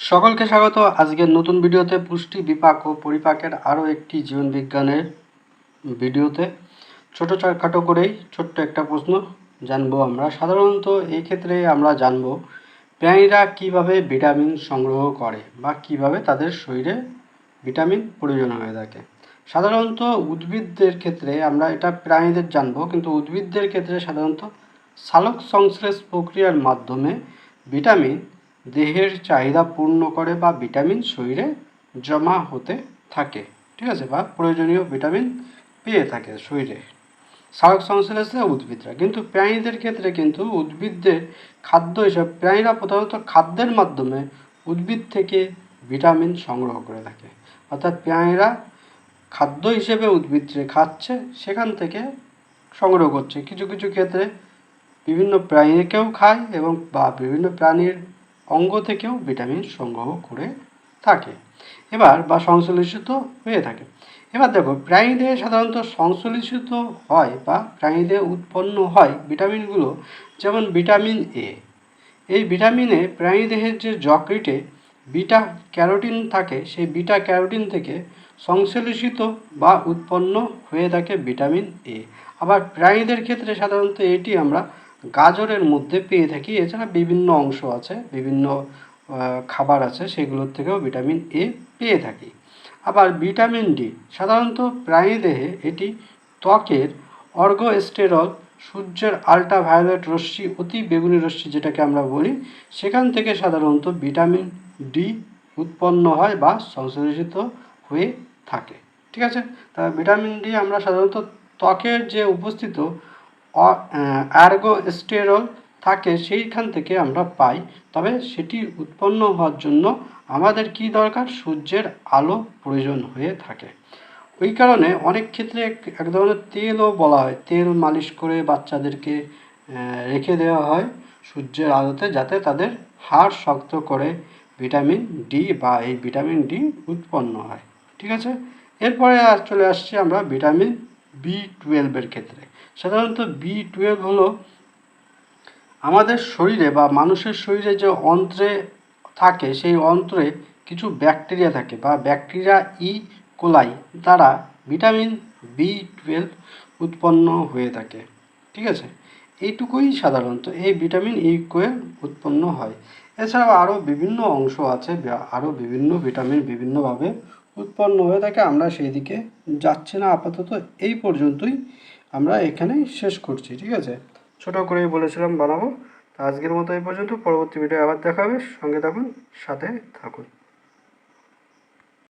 সকলকে স্বাগত। আজকের নতুন ভিডিওতে পুষ্টি বিপাক ও পরিপাকের আরও একটি জীবন বিজ্ঞানের ভিডিওতে ছোটো খাটো করেই ছোট্ট একটা প্রশ্ন জানব আমরা। সাধারণত এই ক্ষেত্রে আমরা জানব, প্রাণীরা কীভাবে ভিটামিন সংগ্রহ করে বা কীভাবে তাদের শরীরে ভিটামিন প্রয়োজন হয়ে থাকে। সাধারণত উদ্ভিদদের ক্ষেত্রে আমরা এটা প্রাণীদের জানব, কিন্তু উদ্ভিদদের ক্ষেত্রে সাধারণত সালোক সংশ্লেষ প্রক্রিয়ার মাধ্যমে ভিটামিন দেহের চাহিদা পূর্ণ করে বা ভিটামিন শরীরে জমা হতে থাকে। ঠিক আছে, বা প্রয়োজনীয় ভিটামিন পেয়ে থাকে শরীরে। সালোক সংশ্লেষে উদ্ভিদরা। কিন্তু প্রাণীদের ক্ষেত্রে কিন্তু উদ্ভিদদের খাদ্য হিসাবে, প্রাণীরা প্রধানত খাদ্যের মাধ্যমে উদ্ভিদ থেকে ভিটামিন সংগ্রহ করে থাকে। অর্থাৎ প্রাণীরা খাদ্য হিসেবে উদ্ভিদ যে খাচ্ছে, সেখান থেকে সংগ্রহ করছে। কিছু কিছু ক্ষেত্রে বিভিন্ন প্রাণীকেও খায় এবং বা বিভিন্ন প্রাণীর অঙ্গ থেকেও ভিটামিন সংগ্রহ করে থাকে এবার বা সংশ্লেষিত হয়ে থাকে। এবার দেখো, প্রাণীদেহে সাধারণত সংশ্লেষিত হয় বা প্রাণীদেহে উৎপন্ন হয় ভিটামিনগুলো যেমন ভিটামিন এ এই ভিটামিনে প্রাণীদেহের যে যকৃটে বিটা ক্যারোটিন থাকে, সেই বিটা ক্যারোটিন থেকে সংশ্লেষিত বা উৎপন্ন হয়ে থাকে ভিটামিন এ আবার প্রাণীদের ক্ষেত্রে সাধারণত এটি আমরা গাজরের মধ্যে পেয়ে থাকি, এছাড়া বিভিন্ন অংশ আছে, বিভিন্ন খাবার আছে, সেগুলোর থেকেও ভিটামিন এ পেয়ে থাকি। আবার ভিটামিন ডি, সাধারণত প্রাণীদেহে এটি ত্বকের অর্গোস্টেরল, সূর্যের আল্ট্রাভায়োলেট রশ্মি, অতি বেগুনি রশ্মি যেটাকে আমরা বলি, সেখান থেকে সাধারণত ভিটামিন ডি উৎপন্ন হয় বা সংশ্লেষিত হয়ে থাকে। ঠিক আছে? তা ভিটামিন ডি আমরা সাধারণত ত্বকের যে উপস্থিত অ্যার্গোস্টেরল থাকে, সেইখান থেকে আমরা পাই। তবে সেটি উৎপন্ন হওয়ার জন্য আমাদের কি দরকার? সূর্যের আলো প্রয়োজন হয়ে থাকে। ওই কারণে অনেক ক্ষেত্রে এক ধরনের তেলও বলা হয়। তেল মালিশ করে বাচ্চাদেরকে রেখে দেওয়া হয় সূর্যের আলোতে যাতে তাদের হাড় শক্ত করে ভিটামিন ডি বা এই ভিটামিন ডি উৎপন্ন হয়। ঠিক আছে? এরপরে আর চলে আসছি আমরা ভিটামিন বি টুয়েলভের ক্ষেত্রে। সাধারণত বি টুয়েলভ হলো আমাদের শরীরে বা মানুষের শরীরে যে অন্ত্রে থাকে, সেই অন্ত্রে কিছু ব্যাকটেরিয়া থাকে বা ব্যাকটেরিয়া ই কোলাই দ্বারা ভিটামিন বি টুয়েলভ উৎপন্ন হয়ে থাকে। ঠিক আছে? এইটুকুই সাধারণত এই ভিটামিন ই কোয়েল উৎপন্ন হয়। এছাড়াও আরও বিভিন্ন অংশ আছে আরও বিভিন্ন ভিটামিন বিভিন্নভাবে উৎপন্ন হয়ে থাকে, আমরা সেই দিকে যাচ্ছি না, আপাতত এই পর্যন্তই আমরা এখানে শেষ করছি, ঠিক আছে? ছোটো করেই বলেছিলাম বানাবো। আজকের মতো এই পর্যন্ত, পরবর্তী ভিডিও আবার দেখাবে। সঙ্গে থাকুন, সাথে থাকুন।